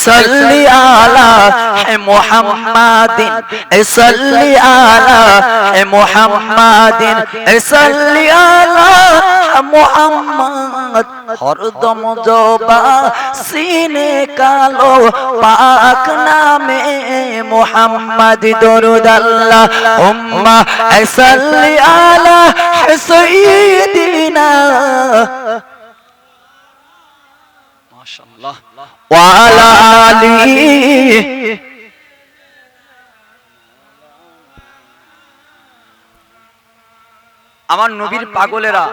صلی علی محمد صلی علی محمد صلی علی محمد হরদম জবা সিনে কালো পাক নামে মোহাম্মদ দরুদ আল্লাহ উম্মা সাল্লি আলা সাইয়্যিদিনা আমার নবীর পাগলেরা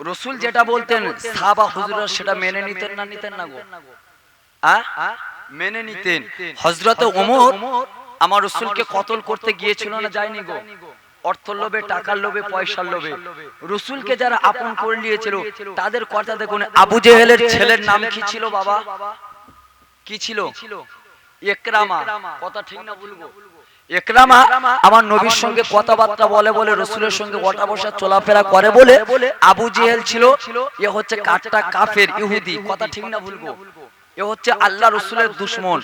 রসুল যেটা বলতেন সাহাবা হুজুরা সেটা মেনে নিতেন না নিতেন না গো? মেনে নিতেন। হজরত ওমর আমার রসুলকে কতল করতে গিয়েছিল না যায়নি গো। অর্থ লোভে টাকার লোভে পয়সার লোভে রসুলকে যারা আপন করে নিয়েছিল তাদের কথা দেখুন আবু জেহেলের ছেলের নাম কি ছিল বাবা? কি ছিল? একরামা। কথা ঠিক না বলব একরামা আমার নবীর সঙ্গে কথাবার্তা বলে বলে রসুলের সঙ্গে ওটা বসা চলাফেরা করে বলে আবু জেহেল ছিল এ হচ্ছে কাটটা কাফের ইহুদি। কথা ঠিক না ভুলবো। এ হচ্ছে আল্লাহ রসুলের দুশ্মন।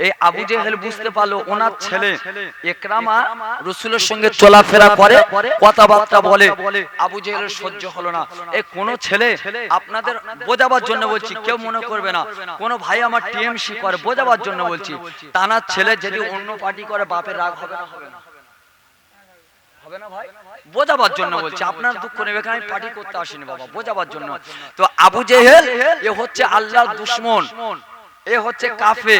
এই আবু জেহেল বুঝতে পারল ওনার ছেলে একরামা রসুলের সঙ্গে চলাফেরা করে কথাবার্তা বলে। আবু জেহেলের সহ্য হলো না। এই কোন ছেলে আপনাদের বোঝাবার জন্য বলছি কেউ মনে করবে না। কোন ভাই আমার টিএমসি করে বোঝাবার জন্য বলছি তানার ছেলে যদি অন্য পার্টি করে বাপের রাগ হবে না। হবে না। বোঝাবার জন্য বলছি আপনার দুঃখ নেবে আমি পার্টি করতে আসিনি বাবা বোঝাবার জন্য। তো আবু জেহেল এ হচ্ছে আল্লাহর দুশ্মন। এ হচ্ছে কাফে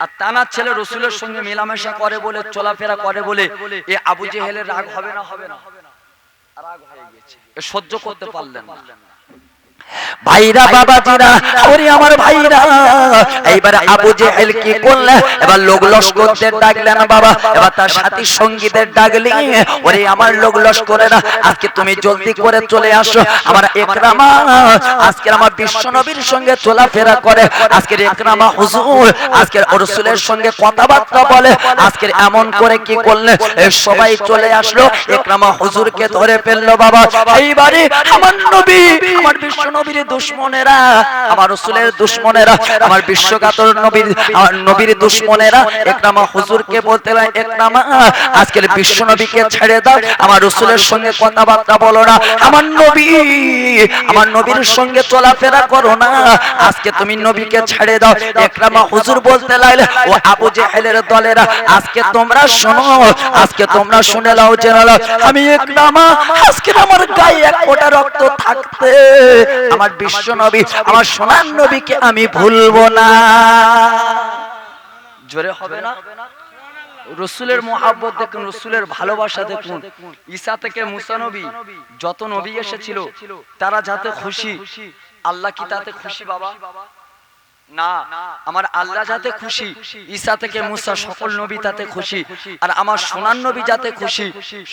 আর তানার ছেলে রসুলের সঙ্গে মেলামেশা করে বলে চলাফেরা করে বলে এ আবু জেহেলের রাগ হবে না হবে না। রাগ হয়ে গেছে। এ সহ্য করতে পারলেন না। ভাইরা বাবাজিরা ওরে আমার ভাইরা। এইবার আবু জেহেল কি করলে? এবার লোক লস্করদের ডাকলেন বাবা। এবার তার সাথী সঙ্গীদের ডাকলি। ওরে আমার লোক লস্করেরা আজকে তুমি জলদি করে চলে আসো। আমার একরামা আজকে আমার বিশ্ব নবীর সঙ্গে চলাফেরা করে। আজকের একরামা হুজুর আজকের রসুলের সঙ্গে কথাবার্তা বলে। আজকের এমন করে কি করলে? সবাই চলে আসলো। একরামা হুজুরকে ধরে ফেলল বাবা। এইবারে আমার নবী আমার বিশ্ব নবীর দুশ্মনেরা, আমার রসুলের দুশ্মনেরা, আমার বিশ্বগাতর নবীর, আমার নবীর দুশ্মনেরা একরামা হুজুরকে বলতে লাগে একরামা আজকের বিশ্ব নবীকে ছেড়ে দাও, আমার রসুলের সঙ্গে কথাবার্তা বলো না, আমার নবী, আমার নবীর সঙ্গে চলাফেরা করো না, আজকে তুমি নবীকে ছেড়ে দাও একরামা হুজুর বলতে লাগলে, ও আবু জেহেলের দলেরা, আজকে তোমরা শোনো, আজকে তোমরা শুনে লাও জেনে আমি একরামা আজকে আমার গায়ে এক ফোঁটা রক্ত থাকতে আমার বিশ্ব নবী আমার সোনার নবীকে আমি ভুলবো না। জোরে হবে না? রসুলের মোহাব্বত দেখুন রসুলের ভালোবাসা দেখুন। ঈসা থেকে মুসা নবী যত নবী এসেছিল তারা যাতে খুশি। আল্লাহ কি তাতে খুশি বাবা? না আমার আল্লাহ যাতে খুশি ঈসা থেকে মুসা সকল নবী তাতে খুশি। আর আমার সোনার নবী যাতে খুশি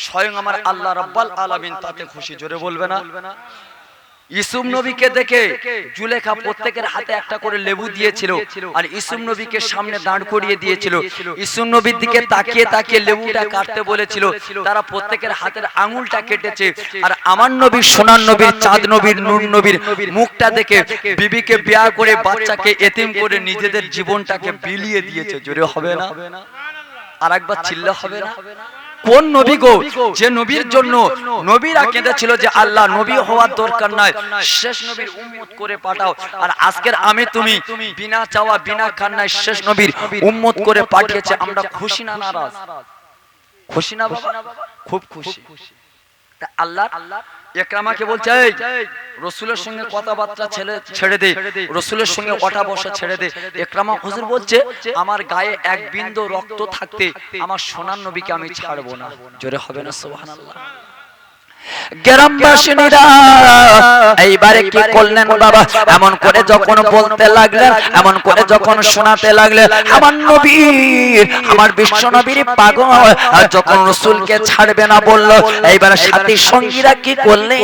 স্বয়ং আমার আল্লাহ রব্বাল আলামিন তাতে খুশি। জোরে বলবে না? ইসুম নবীকে দেখে জুলেখা প্রত্যেকের হাতে একটা করে লেবু দিয়েছিল আর ইসুম নবীকে সামনে দাঁড় করিয়ে দিয়েছিল। ইসুম নবীর দিকে তাকিয়ে তাকিয়ে লেবুটা কাটতে বলেছিল, তারা প্রত্যেকের হাতের আঙুলটা কেটেছে আর আমার নবীর, সোনার নবীর, চাঁদ নবীর নূর নবীর মুখটা দেখে বিবিকে বিয়া করে বাচ্চাকে এতিম করে নিজেদের জীবনটাকে বিলিয়ে দিয়েছে। জোরে হবে না? আর একবার চিল্লা হবে না? কোন নবী গো? যে নবীর জন্য নবীরা কেঁদেছিল যে আল্লাহ নবী হওয়ার দরকার নাই। শেষ নবীর উম্মত করে পাঠাও। আর আজকের আমি তুমি বিনা চাওয়া বিনা কান্নায় শেষ নবীর উম্মত করে পাঠিয়েছে। আমরা খুশি না নারাজ? খুশি না বাবা? খুব খুশি। তা আল্লাহ একরামাকে বলছে এই রসুলের সঙ্গে কথাবার্তা ছেড়ে ছেড়ে দে রসুলের সঙ্গে ওঠা বসা ছেড়ে দে। একরামা হুজুর বলছে আমার গায়ে এক বিন্দু রক্ত থাকতে আমার সোনার নবীকে আমি ছাড়বো না। জোরে হবে না সুবহানাল্লাহ। গ্রামবাসীরা এইবারে কি করলেন বাবা? এমন করে যখন বলতে লাগলেন এমন করে যখন শোনাতে লাগলেন আমার নবী আমার বিশ্ব নবীর পাগল আর যখন রসুলকে ছাড়বে না বলল এইবার সাথী সঙ্গীরা কি করলে?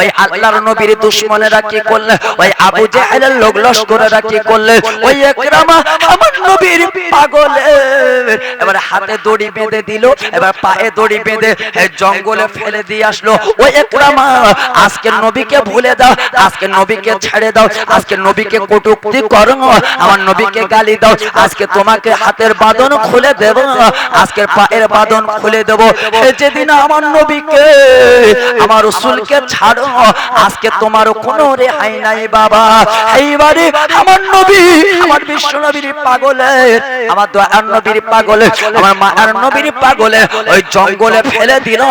ওই আল্লাহর নবীর দুশ্মনেরা কি করলে? ওই আবু জাহেলের লোক লস্করেরা কি করলে? ওই একরামা আমার নবীর পাগলে। এবার হাতে দড়ি বেঁধে দিল এবার পায়ে দড়ি বেঁধে জঙ্গলে ফেলে দিয়ে আসলো। ওই একরামা আজকে নবীকে ভুলে দাও আজকে নবীকে ছেড়ে দাও, আজকে নবীকে কটুক্তি করো, আমার নবীকে গালি দাও, আজকে তোমাকে হাতের খুলে দেব, আজকে পায়ের খুলে দেব। যেদিন আমার নবীকে, আমার রসুলকে ছাড়ো, আজকে কোনো রেহাই নাই বাবা। এইবারে আমার নবী, আমার বিশ্ব নবীর পাগলে, আমার দয়ার নবীর পাগলে, আমার নবীর পাগলে ওই জঙ্গলে ফেলে দিল।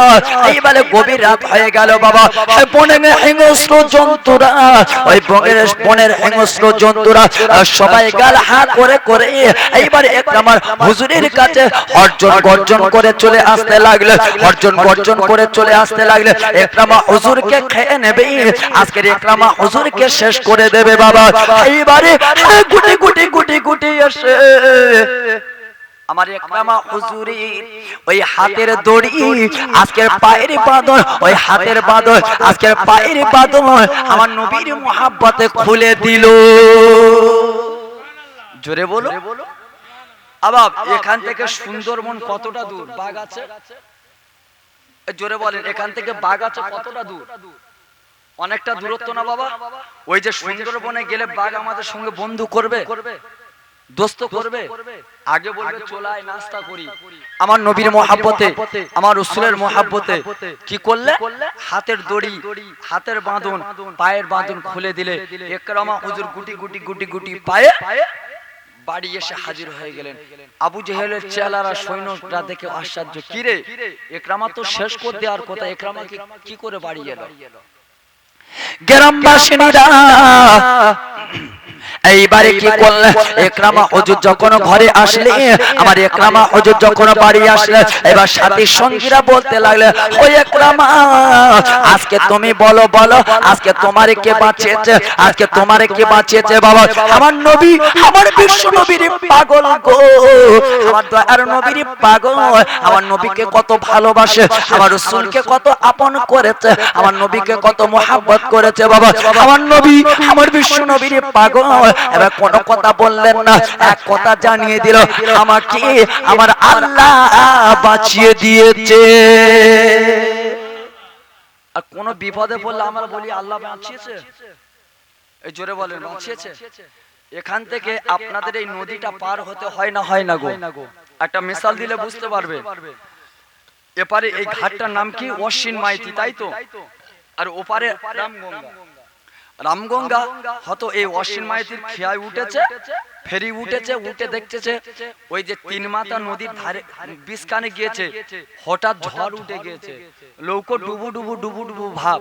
এইবারে গভীর রাত হয়ে গেল বাবা। এই বনে হিংস্র জন্তুরা, ওই বনের বনের হিংস্র জন্তুরা, সবাই গাল হা করে করে এইবারে এক আমার হুজুরের কাছে অর্জন গর্জন করে চলে আসতে লাগলে, অর্জন গর্জন করে চলে আসতে লাগলে। একরামা হুজুরকে খেয়ে নেবে, আজকের একরামা হুজুরকে শেষ করে দেবে বাবা। এইবারে গুটি গুটি গুটি গুটি এসে আমার একরামা হুজুরের ওই হাতের দড়ি আজকের পায়ের বাঁধন ওই হাতের বাঁধন আজকের পায়ের বাঁধন আমার নবীর মোহাব্বতে খুলে দিল। জোরে বলো। আবার এখান থেকে সুন্দরবন কতটা দূর? বাঘ আছে? জোরে বলেন এখান থেকে বাঘ আছে কতটা দূর? অনেকটা দূরত্ব না বাবা? ওই যে সুন্দরবনে গেলে বাঘ আমাদের সঙ্গে বন্ধু করবে? করবে। দোস্ত করবে? আগে বলবে চলাই নাস্তা করি। আমার নবীর মহাব্বতে আমার রসুলের মহাব্বতে কি করলে? হাতের দড়ি হাতের বাঁধন পায়ের বাঁধন খুলে দিলে একরামা হুজুর গুটি গুটি গুটি গুটি পায়ে বাড়ি এসে হাজির হয়ে গেলেন। আবু জেহেলের সৈন্যরা দেখে আশ্চর্য। কিরে? একরামা তো শেষ করে দেওয়ার কথা একরামা কি করে বাড়ি এলো? গ্রামবাসীরা এইবারে কি করলে? একরামা হুজুর যখন ঘরে আসলে আমার একরামা হুজুর যখন বাড়ি আসলে এবার সাথী সঙ্গীরা বলতে লাগলে ওই একরামা আজকে তুমি বলো বলো আজকে তোমার কে বাঁচিয়েছে? আজকে তোমার কে বাঁচিয়েছে বাবা? আমার নবী আমার বিশ্ব নবীর পাগল গো। আমার দয়ার নবীর পাগল। আমার নবীকে কত ভালোবাসে আমার রসুলকে কত আপন করেছে আমার নবীকে কত মোহাব্বত করেছে বাবা। আমার নবী আমার বিশ্ব নবীর পাগল কোনো কথা বললেন না, এক কথা জানিয়ে দিল আমাকে আমার আল্লাহ বাঁচিয়ে দিয়েছে। আর কোন বিপদে আমরা বলি, আল্লাহ বাঁচিয়েছে। এই জোরে বলেন, বাঁচিয়েছে। এখান থেকে আপনাদের এই নদীটা পার হতে হয় না হয় না গো। একটা মিসাল দিলে বুঝতে পারবে। এপারে এই ঘাটটার নাম কি? অশ্বিন মাইতি, তাই তো? আর ওপারে রামগঙ্গা হয়তো এই অশ্বিন মাইতির খেয়ায় উঠেছে? ফেরি উঠেছে উঠে দেখতেছে ওই যে তিন মাথা নদীর ধারে বিষকানে গিয়েছে। হঠাৎ ঝড় উঠে গিয়েছে। লৌকো ডুবু ডুবু ডুবু ডুবু ভাব।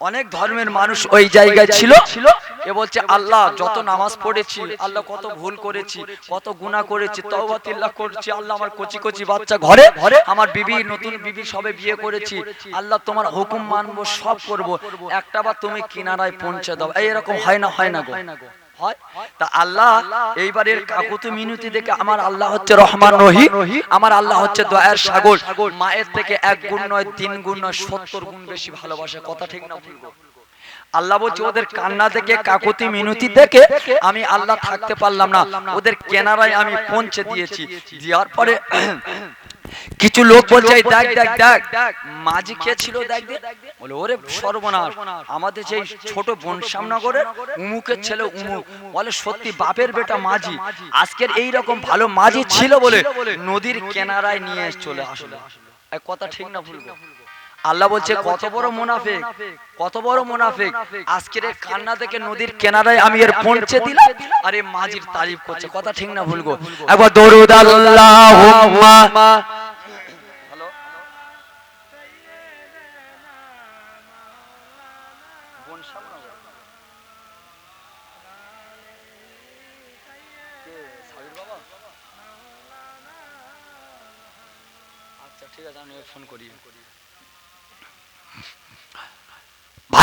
অনেক ধর্মের মানুষ ওই জায়গায় ছিল। এ বলছে আল্লাহ যত নামাজ পড়েছি আল্লাহ কত ভুল করেছি কত গুনাহ করেছি তওবাতিল্লাহ করছি আল্লাহ আমার কচি কচি বাচ্চা ঘরে ঘরে আমার বিবি নতুন বিবি সবে বিয়ে করেছি আল্লাহ তোমার হুকুম মানবো সব করব একটা বার তুমি কিনারায় পৌঁছে দাও এই এরকম হয় না হয় না গো হয়? তা আল্লাহ এইবারের কাকুতু মিনতি দেখে আমার আল্লাহ হচ্ছে রহমান রহি আমার আল্লাহ হচ্ছে দয়ার সাগর মায়ের থেকে এক গুণ নয় তিন গুণ নয় সত্তর গুণ বেশি ভালোবাসে কথা ঠিক না ভুলবো আল্লাহ বলছে ওদের কান্না দেখে কাকুতি মিনতি দেখে আমি আল্লাহ থাকতে পারলাম না। ওদের কেনারায় আমি পৌঁছে দিয়েছি। দেওয়ার পরে কিছু লোক বলছে দেখ দেখ দেখ মাঝি কে ছিল দেখ দেখ বলে ওরে সর্বনাশ আমাদের সেই ছোট বোন সামনগরের উমুকের ছেলে উমুক বলে সত্যি বাপের বেটা মাঝি। আজকের এই রকম ভালো মাঝি ছিল বলে নদীর কেনারায় নিয়ে চলে আসলো। এই কথা ঠিক না ভুলবো আল্লাহ বলছে কত বড় মুনাফিক কত বড় মুনাফিক। আজকের কান্না থেকে নদীর কেনারায় আমি এর পৌঁছে দিলাম। আরে মাজির মাঝির তারিফ করছে কথা ঠিক না ভুলবো একবার দরুদ আল্লাহুম্মা।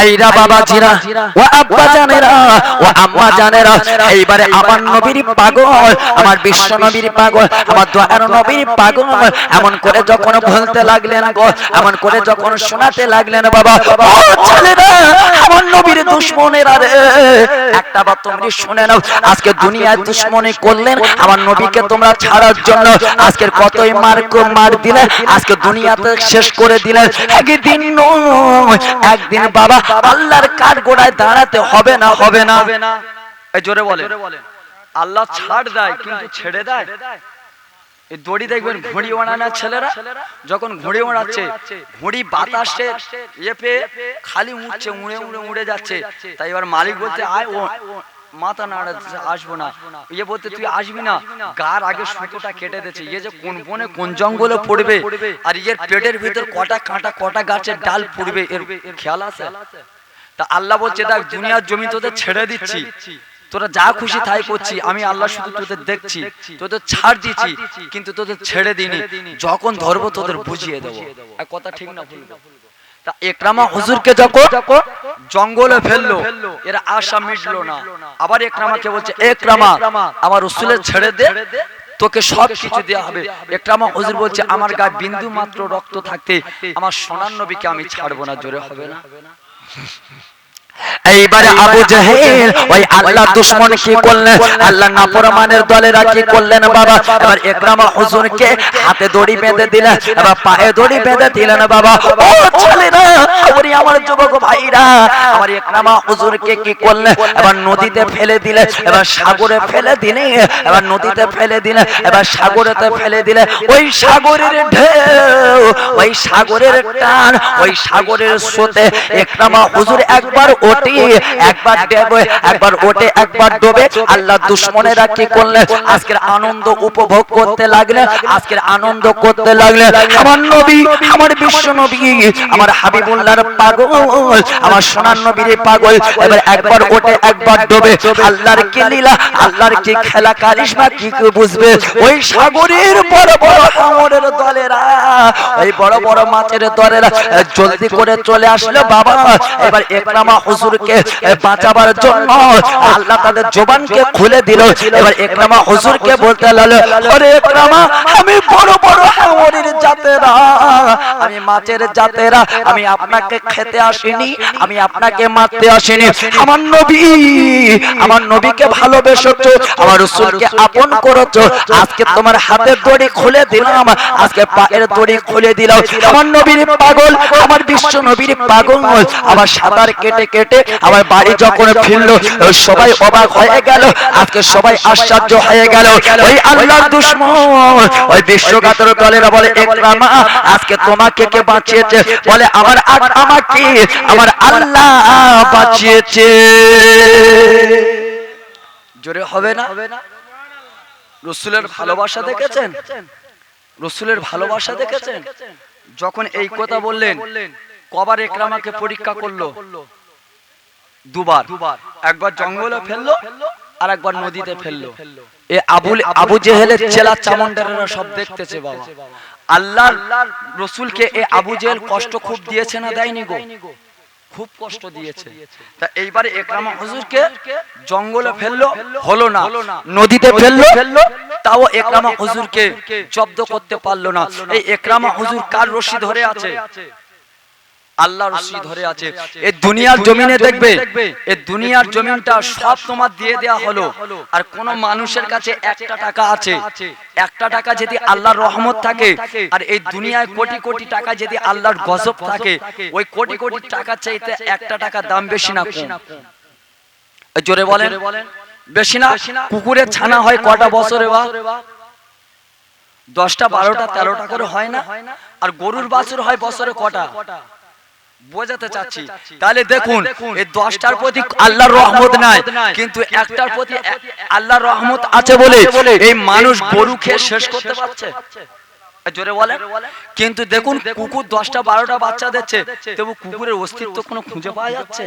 ভাইরা বাবা জিরা ও আব্বা জানেরা ও আম্মা জানেরা এইবারে আমার নবীর পাগল আমার বিশ্ব নবীর পাগল আমার দয়ার নবীর পাগল এমন করে যখন বলতে লাগলেন গো এমন করে যখন শোনাতে লাগলেন বাবা ও ছেলেরা আমার নবীর দুশ্মনেরা রে একটা বার তুমি শুনে নাও আজকে দুনিয়ায় দুশ্মনী করলেন আমার নবীকে তোমরা ছাড়ার জন্য আজকের কতই মার মার দিলে আজকে দুনিয়াতে শেষ করে দিলেন একদিন নয় একদিন বাবা আল্লাহর কাঠ গোড়ায় দাঁড়াতে হবে না। হবে না। এই জোরে বলে। আল্লাহ ছাড় দেয় কিন্তু ছেড়ে দেয়। এই দড়ি দেখবেন ঘুড়ি ওড়ানোর ছেলেরা যখন ঘুড়ি ওড়াচ্ছে ঘুড়ি বাতাসে খালি উঠছে উড়ে উড়ে উড়ে যাচ্ছে। তাই এবার মালিক বলছে আয় ও মাথা নাড়া আসব না। ইয়ে বলতে তুই আসবি না। গার আগে সুতোটা কেটে দিচ্ছে ইয়ে যে কোন বনে, কোন জঙ্গলে পড়বে? আর ইয়ের পেটের ভিতর কটা কাঁটা, কটা গাছের ডাল পড়বে? এর খেয়াল আছে? তা আল্লাহ বলছে, দেখ, দুনিয়ার জমি তোদের ছেড়ে দিচ্ছি। তোরা যা খুশি তাই করছি। আমি আল্লাহ শুধু তোদের দেখছি। তোদের ছাড় দিচ্ছি কিন্তু তোদের ছেড়ে দিনি যখন ধরবো তোদের বুঝিয়ে দেবো। কথা ঠিক না ভুল। তা একরামা হুজুরকে যখন জঙ্গলে ফেলল। এরা আশা মিটলো না। আবার একরামাকে বলছে একরামা আমার রসুলের ছেড়ে দে তোকে সব কিছু দেওয়া হবে। একরামা হুজুর বলছে আমার গায়ে বিন্দু মাত্র রক্ত থাকতে আমার সোনার নবীকে আমি ছাড়বো না জোরে হবে না। এইবারে আবু জাহেল ওই আল্লাহ দুশ্মন কি করলেন? আল্লাহ নাফরমানের দলেরা কি করলেন বাবা? এবার একরামা হুজুরকে হাতে দড়ি বেঁধে দিলেন এবার পায়ে দড়ি বেঁধে দিলেন বাবা। ও ছেলেরা ওরে আমার যুবক ভাইরা আমার একরামা হুজুরকে কি করলেন? এবার নদীতে ফেলে দিলে এবার সাগরে ফেলে দিলে এবার নদীতে ফেলে দিলে এবার সাগরেতে ফেলে দিলে ওই সাগরের ঢেউ ওই সাগরের টান ওই সাগরের স্রোতে একরামা হুজুর একবার ওঠে একবার ডেবে একবার ওঠে, একবার ডোবে। আল্লাহ দুশ্মনেরা কি করলেন? আজকের আনন্দ উপভোগ করতে লাগলেন, আজকের আনন্দ করতে লাগলেন। আমার নবী, আমার বিশ্ব নবী, আমার হাবিবুল্লাহর পাগল, আমার সোনার নবীর পাগল। এবার একবার ওঠে, একবার ডোবে। আল্লাহর কি লীলা, আল্লাহর কি খেলা, কারিশমা কি বুঝবে? ওই সাগরের বড় বড় হাঙরের দলেরা, ওই বড় বড় মাছের দলেরা, জলদি করে চলে আসলো বাবা। এবার একরামা হুজুরকে বাঁচাবার জন্য আল্লাহ তাদের জবানকে খুলে দিল। এবার একরামা হুজুরকে বলতে লাগল আরে একরামা আমি বড় বড় হাঙরের জাতেরা আমি মাছের জাতেরা আমি আপনাকে খেতে আসিনি আমি আপনাকে মারতে আসিনি। আমার নবী আমার নবীকে ভালোবেসেছো আমার রসুলকে আপন করেছ। আজকে তোমার হাতের দড়ি খুলে দিলাম। আজকে পায়ের দড়ি খুলে দিলাম। আমার নবীর পাগল আমার বিশ্ব নবীর পাগল। আবার সাঁতার কেটে কেটে আমার বাড়ি যখন ফিরলো সবাই অবাক হয়ে গেল। আজকে সবাই আশ্চর্য হয়ে গেল। ওই আল্লাহর দুশ্মন ওই বিশ্বঘাতের দলেরা বলে একরামা আজকে তোমাকে কে বাঁচিয়েছে? বলে আমার আমাকে আমার আল্লাহ বাঁচিয়েছে। জোরে হবে না? রসুলের ভালোবাসা দেখেছেন? রসুলের ভালোবাসা দেখেছেন? যখন এই কথা বললেন কবার একরামাকে পরীক্ষা করল? দুবার। একবার জঙ্গলে ফেলল আর একবার নদীতে ফেলল। এ আবুল আবু জেহেলের চেলা চামন্ডারেরা সব দেখতেছে বাবা। রসুলকে এ আবু জেহেল কষ্ট খুব দিয়েছে না দেয়নি গো? খুব কষ্ট দিয়েছে। তা এইবারে একরামা হুজুরকে জঙ্গলে ফেলল হলো না। নদীতে ফেলল তাও একরামা হুজুরকে জব্দ করতে পারল না। এই একরামা হুজুর কার রশি ধরে আছে? আল্লাহ রশি ধরে আছে। এই দুনিয়ার জমিনে দেখবে এই দুনিয়ার জমিনটা সব তোমার দিয়ে দেয়া হলো। আর কোন মানুষের কাছে একটা টাকা আছে। একটা টাকা যদি আল্লাহর রহমত থাকে আর এই দুনিয়ায় কোটি কোটি টাকা যদি আল্লাহর গজব থাকে ওই কোটি কোটি টাকা চাইতে একটা টাকা দাম বেশি না কম। জোরে বলেন? বেশি না? কুকুরের ছানা হয় কটা বছরে বা? দশটা বারোটা তেরোটা করে হয় না? আর গরুর বাছুর হয় বছরে কটা বোঝাতে চাচ্ছি। তাহলে দেখুন এই দশটার প্রতি আল্লাহর রহমত নাই কিন্তু একটার প্রতি আল্লাহর রহমত আছে বলে এই মানুষ গরু খেয়ে শেষ করতে পারছে। জোরে বলে কিন্তু দেখুন কুকুর দশটা বারোটা বাচ্চা দিচ্ছে তবু কুকুরের অস্তিত্ব কোনো খুঁজে পাওয়া যাচ্ছে?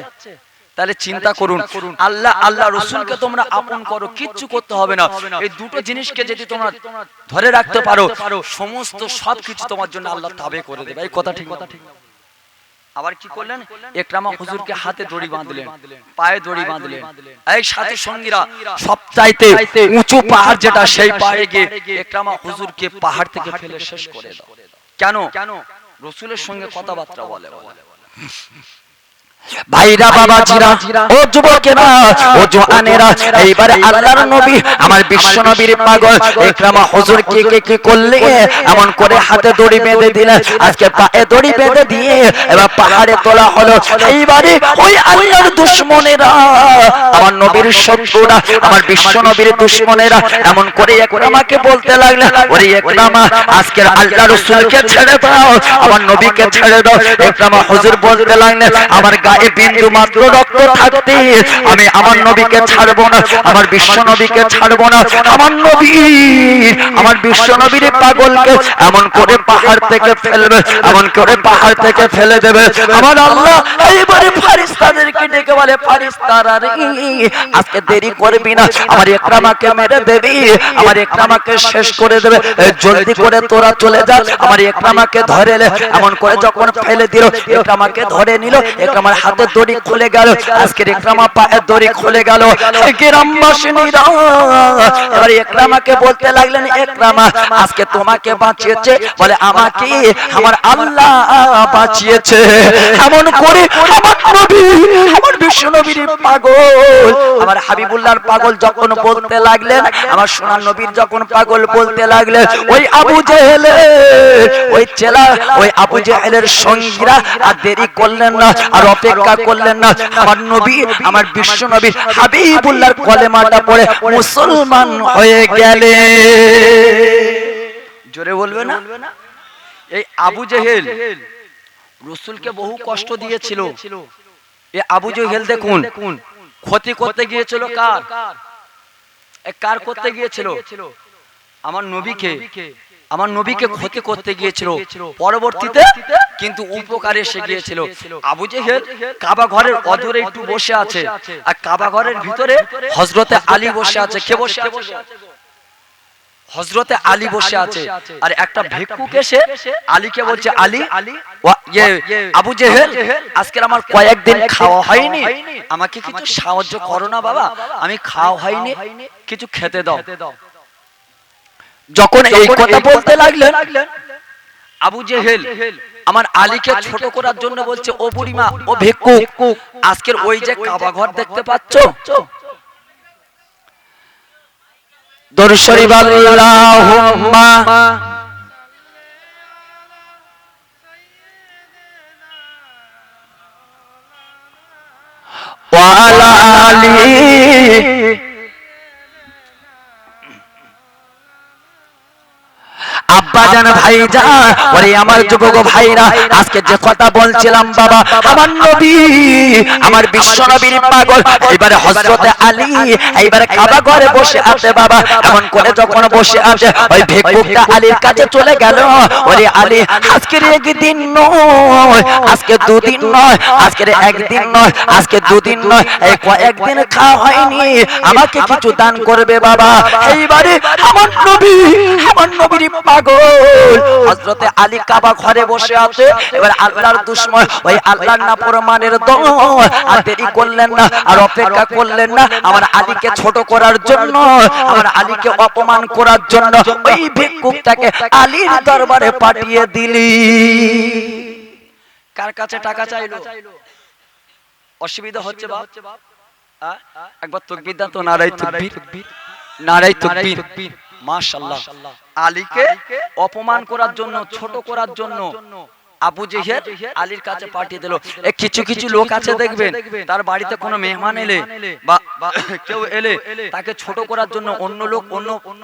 তাহলে চিন্তা করুন আল্লাহ আল্লাহ রসুলকে তোমরা আপন করো কিচ্ছু করতে হবে না। এই দুটো জিনিসকে যদি তোমরা ধরে রাখতে পারো সমস্ত সব কিছু তোমার জন্য আল্লাহ তাবে করে দেবে এই কথা ঠিক কথা ঠিক আবার কি করলেন? একরামা হুজুরকে হাতে দড়ি বাঁধলেন পায়ে দড়ি বাঁধলেন। এই সাথে সঙ্গীরা সবচাইতে উঁচু পাহাড় যেটা সেই পাহাড়ে গিয়ে একরামা হুজুরকে পাহাড় থেকে ফেলে শেষ করে দাও। কেন? কেন? রসুলের সঙ্গে কথাবার্তা বলে বলে। ভাইরা বাবাজিরা ও যুবকেরা ও জোয়ানেরা এইবারে আল্লাহর নবী আমার বিশ্ব নবীর পাগল একরামা হুজুর কে কে কি করলে এমন করে হাতে দড়ি বেঁধে দিলে আজকে পায়ে দড়ি বেঁধে দিয়ে এবার পাহাড়ে তোলা হলো এইবারে ওই আল্লাহর দুশ্মনেরা আমার নবীর শত্রুরা আমার বিশ্ব নবীর দুশ্মনেরা এমন করে একরামাকে বলতে লাগলে ওরে একরামা আজকের আল্লাহ রসুলকে ছেড়ে দাও আমার নবীকে ছেড়ে দাও একরামা হুজুর বলতে লাগলে আমার গায়ে বিন্দু মাত্র রক্ত থাকতে আমি আমার নবীকে ছাড়বো না, আমার বিশ্ব নবীকে ছাড়বো না, আমার নবী, আমার বিশ্ব নবীর পাগলকে এমন করে পাহাড় থেকে ফেলবে, এমন করে পাহাড় থেকে ফেলে দেবে। আমার আল্লাহ এইবারে ফারিস্তাদেরকে ডেকে বলে আজকে দেরি করবি না, আমার একরামাকে মেরে দেবি, আমার একরামাকে শেষ করে দেবে জলদি করে তোরা চলে যা, আমার একরামাকে ধরে এমন করে যখন ফেলে দিল, একরামাকে ধরে নিল, একরামার হাতে দড়ি খুলে গেল আজকের একরামা পায়ের দড়ি খুলে গেল গ্রামবাসীরা এবার একরামাকে বলতে লাগলেন একরামা আজকে তোমাকে বাঁচিয়েছে বলে আমাকে আমার আল্লাহ বাঁচিয়েছে। এমন করে আমার নবী আমার পাগল। আমার হাবিবুল্লাহর পাগল যখন বলতে লাগলেন আমার সোনার নবীর যখন পাগল বলতে লাগলেন ওই আবু জেহেলে ওই চেলা ওই আবু জেহেলের সঙ্গীরা আর দেরি করলেন না আর অপেক্ষা করলেন না। আমার নবী আমার বিশ্ব নবী হাবিবুল্লাহর কলেমাটা পড়ে মুসলমান হয়ে গেলে জোরে বলবে না? এই আবু জেহেল রসুলকে বহু কষ্ট দিয়েছিল। এই আবু জেহেল দেখুন ক্ষতি করতে গিয়েছিল কার? এ কার করতে গিয়েছিল? আমার নবীকে। আমার নবীকে ক্ষতি করতে গিয়েছিল পরবর্তীতে কিন্তু উপকারে এসে গিয়েছিল। আবু জেহেল কাবা ঘরের অদূরে একটু বসে আছে। আর কাবা ঘরের ভিতরে হজরতে আলী বসে আছে। কে বসে আছে হজরতে আলী বসে আছে। আর একটা ভিক্ষুক এসে আলীকে বলছে আলী ইয়ে, আবু জেহেল আজকে আমার কয়েকদিন খাওয়া হয়নি। আমাকে কিছু সাহায্য করো না বাবা। আমি খাওয়া হয়নি। কিছু খেতে দাও। যখন এই কথা বলতে লাগলেন আবু জেহেল আমার আলীকে ছোট করার জন্য বলছে ও বুড়িমা ও ভিক্ষুক আজকের ওই যে কাবা ঘর দেখতে পাচ্ছ? দরশরী আল্লাহুম্মা ওয়ালা আলী। আব্বা জান ভাই যা ওরে আমার যুবক ভাইরা আজকে যে কথা বলছিলাম বাবা আমার নবী আমার বিশ্ব নবীর পাগল। এবারে হযরতে আলী এইবারে কাবা ঘরে বসে আছে বাবা। এমন করে যখন বসে আছে ওই ভিক্ষুকটা আলীর কাছে চলে গেল। ওরে আলী আজকের একদিন নয় আজকে দুদিন নয় আজকের একদিন নয় আজকে দুদিন নয় এই কয়েকদিন খাওয়া হয়নি। আমাকে কিছু দান করবে বাবা। এইবারে আমার নবী আমার নবীর পাগল। হযরতে আলী কাবা ঘরে বসে আছে। এবার আল্লাহর দুশমন ওই আল্লাহর নাফরমানের দল। আর দেরি করলেন না আর অপেক্ষা করলেন না। আমার আলীকে ছোট করার জন্য আমার আলীকে অপমান করার জন্য ওই ভিক্ষুকটাকে আলীর দরবারে পাঠিয়ে দিলি। কার কাছে টাকা চাইলো? অসুবিধা হচ্ছে বাপ? একবার তকবির দাও তো নারাই তকবির। নারাই তকবির। মাশাআল্লাহ। আলীকে অপমান করার জন্য ছোট করার জন্য আবু জেহেল আলীর কাছে পাঠিয়ে দিল। কিছু কিছু লোক আছে দেখবেন তার বাড়িতে কোনো মেহমান এলে বা কেউ এলে তাকে ছোট করার জন্য অন্য লোক অন্য অন্য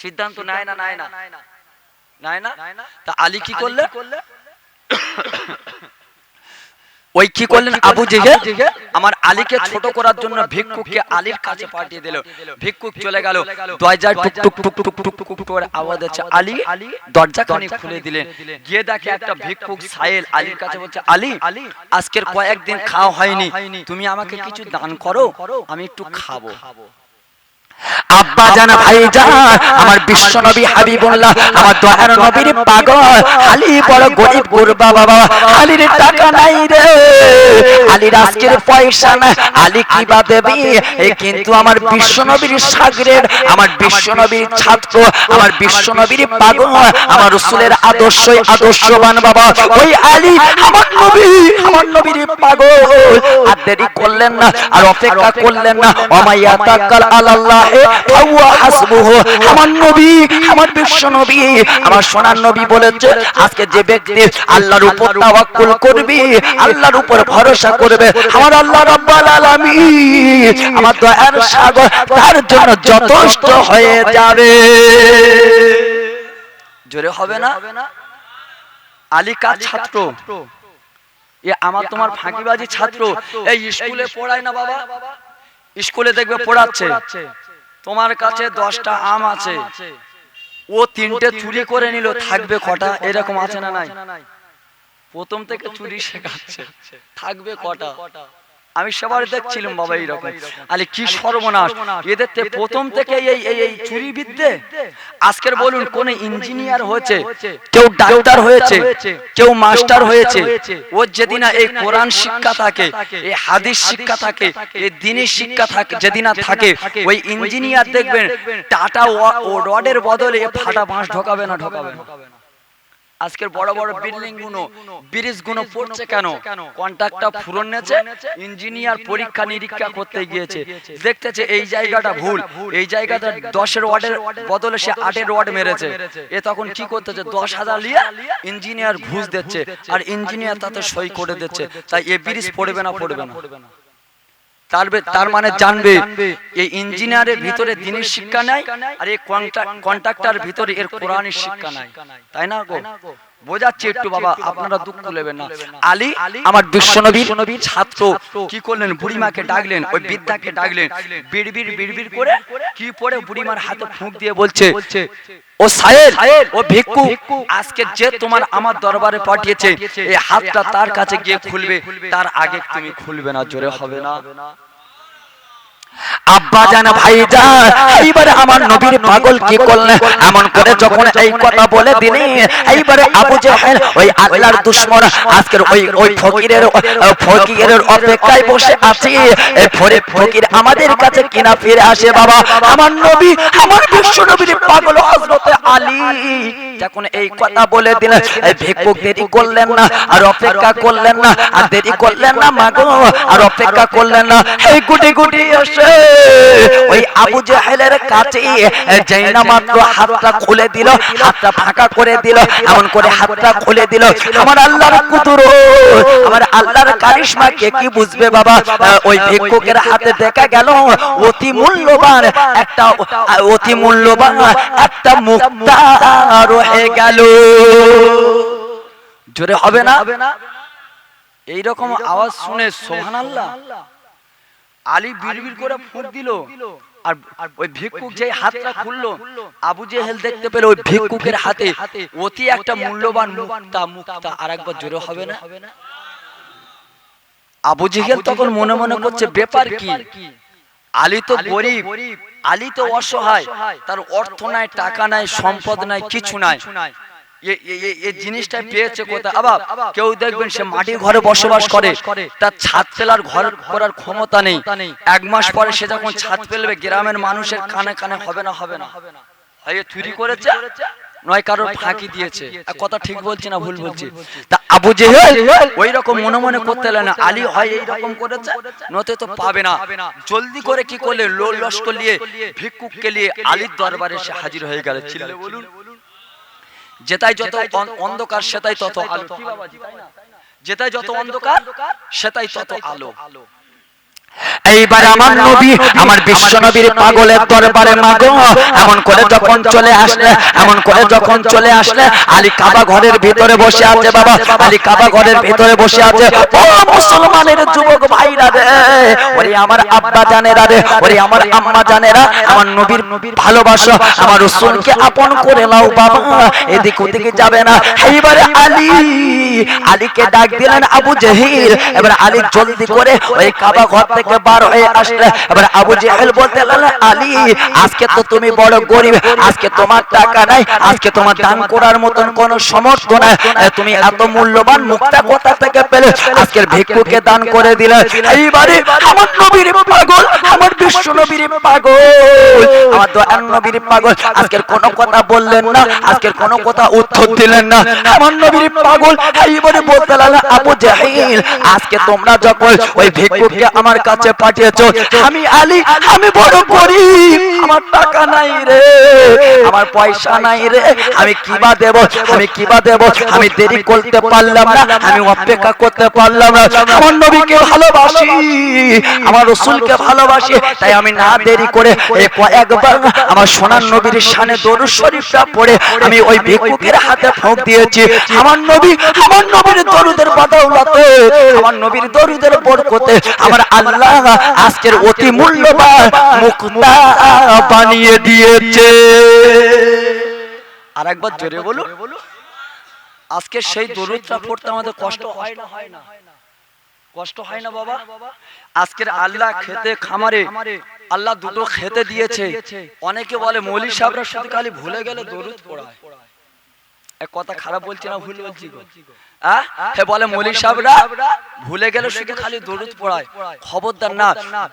সিদ্ধান্ত নেয় না নেয় না। নেয় না? তা আলী কি করলে? ওই কি করলেন? আবু জেহেল? আমার আলীকে ছোট করার জন্য ভিক্ষুককে আলীর কাছে পাঠিয়ে দিল। ভিক্ষুক চলে গেল। দরজা টুক টুক টুক টুক টুক টুক টুক করে আওয়াজ হচ্ছে আলী। দরজা খানি খুলে দিলেন। গিয়ে দেখে একটা ভিক্ষুক সাহেল আলীর কাছে বলছে আলী আজকের কয়েকদিন খাওয়া হয়নি। তুমি আমাকে কিছু দান করো আমি একটু খাব। আব্বা জান ভাই জান, আমার বিশ্ব নবী হাবিবুল্লাহ, আমার দয়ার নবীর পাগল। আলী বড় গরিব গুরবা বাবা আলীর টাকা নাই রে। আলীর আজকের পয়সা না আলী কি বা দেবে কিন্তু আমার বিশ্ব নবীর সাগরের, আমার বিশ্ব নবীর ছাত্র, আমার বিশ্ব নবীর পাগল, আমার রসুলের আদর্শই আদর্শবান বাবা। ওই আলী আমার নবী আমার নবীর পাগল। আর দেরি করলেন না আর অপেক্ষা করলেন না। অমাইয়া তাকাল আল্লাহ ফাহুয়া হাসবুহু আমার নবী আমার বিশ্ব নবী আমার সোনার নবী বলেছে আজকে যে ব্যক্তি আল্লাহর উপর তাওয়াক্কুল করবে আল্লাহর উপর ভরসা করবে। আমার আল্লাহ রাব্বুল আলামিন আমার দয়ার সাগর তার জন্য যথেষ্ট হয়ে যাবে। জোরে হবে না? আলী কার ছাত্র? এ আমার তোমার ফাঁকিবাজি ছাত্র। এই স্কুলে পড়ায় না বাবা? স্কুলে দেখবে পড়াচ্ছে। তোমার কাছে দশটা আম আছে। ও তিনটে চুরি করে নিল থাকবে কটা? এরকম আছে না নাই? প্রথম থেকে চুরি শেখাচ্ছে। থাকবে কটা? আমি সবার দেখছিলাম বাবা এইরকম আরে কি সর্বনাশ। এদের প্রথম থেকে এই এই এই চুরি বিদ্যে। আজকের বলুন কোন ইঞ্জিনিয়ার হয়েছে? কেউ ডাক্তার হয়েছে? কেউ মাস্টার হয়েছে? ওর যেদিন না এই কোরআন শিক্ষা থাকে এই হাদিস শিক্ষা থাকে এই দিনের শিক্ষা থাকে যেদিন না থাকে ওই ইঞ্জিনিয়ার দেখবেন টাটা ও- ও রডের বদলে ফাটা বাঁশ ঢোকাবে না ঢোকাবে না। আজকের বড় বড় বিল্ডিংগুলো ব্রিজগুলো পড়ছে কেন? কন্ট্রাক্টটা ফুরন নেছে ইঞ্জিনিয়ার পরীক্ষা নিরীক্ষা করতে গিয়েছে। দেখতেছে এই জায়গাটা ভুল। এই জায়গাটা দশের ওয়ার্ডের বদলে সে আটের ওয়ার্ড মেরেছে। এ তখন কি করতেছে? দশ হাজার লিয়া ইঞ্জিনিয়ার ঘুষ দিচ্ছে। আর ইঞ্জিনিয়ার তাতে সই করে দিচ্ছে। তাই এ ব্রিজ পড়বে না। পড়বে না। তার মানে জানবে এই ইঞ্জিনিয়ারের ভিতরে দিনের শিক্ষা নাই আর এই কন্ট্রাক্টার ভিতরে এর কোরআনের শিক্ষা নাই তাই না গো? বোঝাচ্ছি একটু বাবা আপনারা দুঃখ নেবেন না। আলী আমার বিশ্বনবীর ছাত্র কি করলেন? বুড়িমাকে ডাকলেন ওই বিদ্যাকে ডাকলেন। বিড়বিড় বিড়বিড় করে কি বুড়িমার হাতে ফুঁক দিয়ে বলছে ও সাহেব ও ভিক্ষু আজকে যে তোমার আমার দরবারে পাঠিয়েছে এই হাতটা তার কাছে গিয়ে খুলবে তার আগে তুমি খুলবে না জোরে হবে না। আব্বা জান ভাই জান এইবারে আমার নবীর পাগল কি করলেন? এমন করে যখন এই কথা বলে দিলে এইবারে আবু জাহেল ওই আল্লাহর দুশমন আজকের ওই ওই ফকিরের ফকিরের অপেক্ষায় বসে আছে। এই ফরে ফকির আমাদের কাছে কিনা ফিরে আসে বাবা। আমার নবী আমার বিশ্ব নবীর পাগল হযরতে আলী। যখন এই কথা বলে দিলেন এই ভিক্ষুক দেরি করলেন না আর অপেক্ষা করলেন না আর দেরি করলেন না মাগো আর অপেক্ষা করলেন না এই গুটি গুটি এসে ওই আবু জাহেলের কাছে যেই মাত্র হাতটা খুলে দিল হাতটা ফাঁকা করে দিল এমন করে হাতটা খুলে দিল। আমার আল্লাহর কুতুর আমার আল্লাহর কারিশমা কে কি বুঝবে বাবা? ওই ভিক্ষুকের হাতে দেখা গেল অতি মূল্যবান একটা অতি মূল্যবান একটা মুক্তা রয়ে গেল। জোরে হবে না? এইরকম আওয়াজ শুনে সোহান আল্লাহ আলী বিড়বিড় করে ফুঁক দিল। আর ওই ভিক্ষুক যে হাতটা খুললো আবু জেহেল দেখতে পেল ওই ভিক্ষুকের হাতে। অতি একটা মূল্যবান মুক্তা মুক্তা আর একবার জোরে হবে না? আবু জেহেল তখন মনে মনে করছে ব্যাপার কি? আলী তো গরিব আলী তো অসহায় তার অর্থ নাই টাকা নাই সম্পদ নাই। কিছু নাই। এই জিনিসটা পেয়েছে কোথায়? আবার কেউ দেখবেন সে মাটির ঘরে বসবাস করে তার ছাদ ফেলার ঘর করার ক্ষমতা নেই। এক মাস পরে সে যখন ছাদ ফেলবে গ্রামের মানুষের কানে কানে হবে না হবে না। হয় চুরি করেছে? নয় কারোর ফাঁকি দিয়েছে। কথা ঠিক বলছি না ভুল বলছি তা আবু জেহেল ওই রকম মনে মনে করতে না। আলী হয় এই রকম করেছে? নতে তো পাবে না। জলদি করে কি করলে? লোল লস্কর নিয়ে ভিক্ষুককে নিয়ে আলীর দরবারে সে হাজির হয়ে গেল ছিলেন বলুন যেটাই যত অন্ধকার সেটাই তত আলো? যেটাই যত অন্ধকার সেটাই তত আলো। এইবার আমার নবী আমার বিশ্ব নবীর পাগলের দরবারে মাগো। এমন করে যখন চলে আসলে এমন করে যখন চলে আসলে আলী কাবা ঘরের ভিতরে বসে আছে বাবা। আলী কাবা ঘরের ভিতরে বসে আছে। ও মুসলমানের যুবক ভাইরা রে ওরে আমার আব্বা জানেরা রে ওরে আমার আম্মা জানেরা আমার নবীর নবীর ভালোবাসা আমার রাসূলকে আপন করে নাও বাবা। এদিক ওদিকে যাবে না। এইবারে আলী আলীকে ডাক দিলেন আবু জহির এবার আলী জলদি করে ওই কাবা ঘর থেকে বার হয়ে আসলে এবার আবু জেহেল বলতে আলী, আজকে তো তুমি বড় গরিব, আজকে তোমার টাকা নাই, আজকে তোমার দান করার মতন কোনো সমর্থ নাই তুমি এত মূল্যবান মুক্তা কোথা থেকে পেলে? আজকের ভিক্ষুকে দান করে দিলে এইবারে আমার নবীর পাগল, আমার বিশ্ব নবীর পাগল, আমার নবীর পাগল, আজকের কথা বললেন না, আজকের কোন কথা উত্তর দিলেন না, আমার নবীর পাগল এইবারে বলতে আবু জাহিল, আজকে তোমরা যখন ওই ভিক্ষুককে আমার কাছে পাঠিয়েছ। আমি আলী আমি বড় গরিব। আমার টাকা নাই রে। আমার পয়সা নাই রে। আমি কিবা দেব? আমি কিবা দেব? আমি দেরি করতে পারলাম না। আমি অপেক্ষা করতে পারলাম না। আমার নবীকে ভালোবাসি। আমার রসুলকে ভালোবাসি। তাই আমি না দেরি করে এই কয়েকবার আমার সোনার নবীর শানে দরুদ শরীফটা পড়ে আমি ওই ভিক্ষুকের হাতে ফোঁক দিয়েছি। আমার নবী, আমার নবীর দরুদের বাদাউলাতে আমার নবীর দরুদের বরকতে, আমার আল্লাহ আজকের অতি মূল্যবান মুক্তা বানিয়ে দিয়েছে। আর একবার জোরে বলুন। আজকে সেই দরুদটা পড়তে আমাদের কষ্ট হয় না? হয় না। কষ্ট হয় না বাবা? আজকের আল্লাহ খেতে খামারে আল্লাহ দুটো খেতে দিয়েছে। অনেকে বলে মলি সাহেবরা শুধু খালি ভুলে গেলে দরুদ পড়ায়। কথা খারাপ বলছি না ভুল বলছি গো। হে বলে মৌলি সাহেবরা ভুলে গেলে শুধু খালি দরুদ পড়ায়। খবরদার না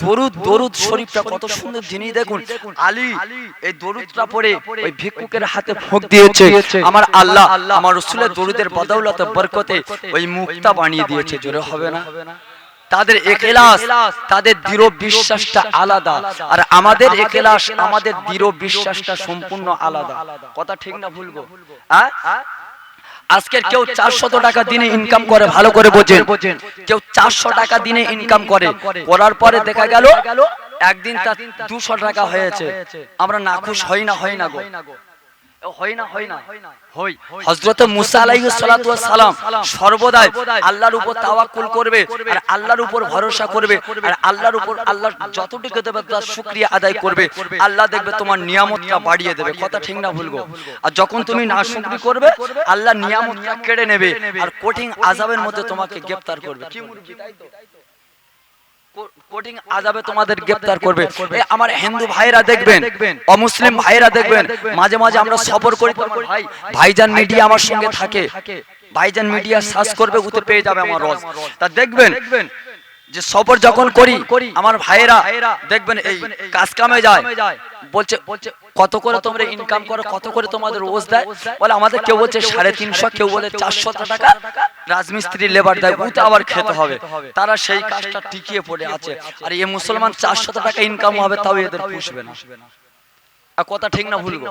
দরুদ দরুদ শরীফটা কত সুন্দর জিনিস দেখুন। আলী এই দরুদটা পড়ে ওই ভিক্ষুকের হাতে ফোঁক দিয়েছে। আমার আল্লাহ আমার রসুলের দরুদের বদৌলতে বরকতে ওই মুক্তা বানিয়ে দিয়েছে জোরে হবে না। তাদের একেলাস তাদের দৃঢ় বিশ্বাসটা আলাদা। আর আমাদের একেলাস আমাদের দৃঢ় বিশ্বাসটা সম্পূর্ণ আলাদা। কথা ঠিক না ভুলবো আজকের কেউ চারশত টাকা দিনে ইনকাম করে ভালো করে বোঝেন। কেউ চারশো টাকা দিনে ইনকাম করে। করার পরে দেখা গেল একদিন তার দুশো টাকা হয়েছে। আমরা নাখুশ হই না হই না গো। হই না হই না। হই হযরত মুসা আলাইহিস সালাতু ওয়াস সালাম সর্বদাই আল্লাহর উপর তাওয়াক্কুল করবে আর আল্লাহর উপর ভরসা করবে আর আল্লাহর উপর আল্লাহ যতটুকু দেবে তার শুকরিয়া আদায় করবে। আল্লাহ দেখবে তোমার নিয়ামতটা বাড়িয়ে দেবে। কথা ঠিক না ভুলবো আর যখন তুমি না শুকরি করবে আল্লাহ নিয়ামতটা কেড়ে নেবে আর কঠিন আযাবের মধ্যে তোমাকে গ্রেফতার করবে। কি মুরগি? তাই তো কো- কঠিন আজাবে তোমাদের গ্রেফতার করবে। আমার হিন্দু ভাইরা দেখবেন অমুসলিম ভাইরা দেখবেন মাঝে মাঝে আমরা সফর করি ভাই ভাইজান মিডিয়া আমার সঙ্গে থাকে। ভাইজান মিডিয়া সার্চ করবে উতে পেয়ে যাবে আমার রস। তা দেখবেন। যে সফর যখন করি আমার ভাইরা দেখবেন এই কাজ কামে যায় বলছে বলছে কত করে তোমরা ইনকাম করো কত করে তোমাদের রোজ দেয়? বলে আমাদের কেউ বলছে সাড়ে তিনশো কেউ বলে চারশো টাকা রাজমিস্ত্রি লেবার দেয় উতে আবার খেতে হবে। তারা সেই কাজটা টিকিয়ে পড়ে আছে। আর এই মুসলমান চারশো টাকা ইনকাম হবে তাও এদের পুষবে না। কথা ঠিক না ভুলবো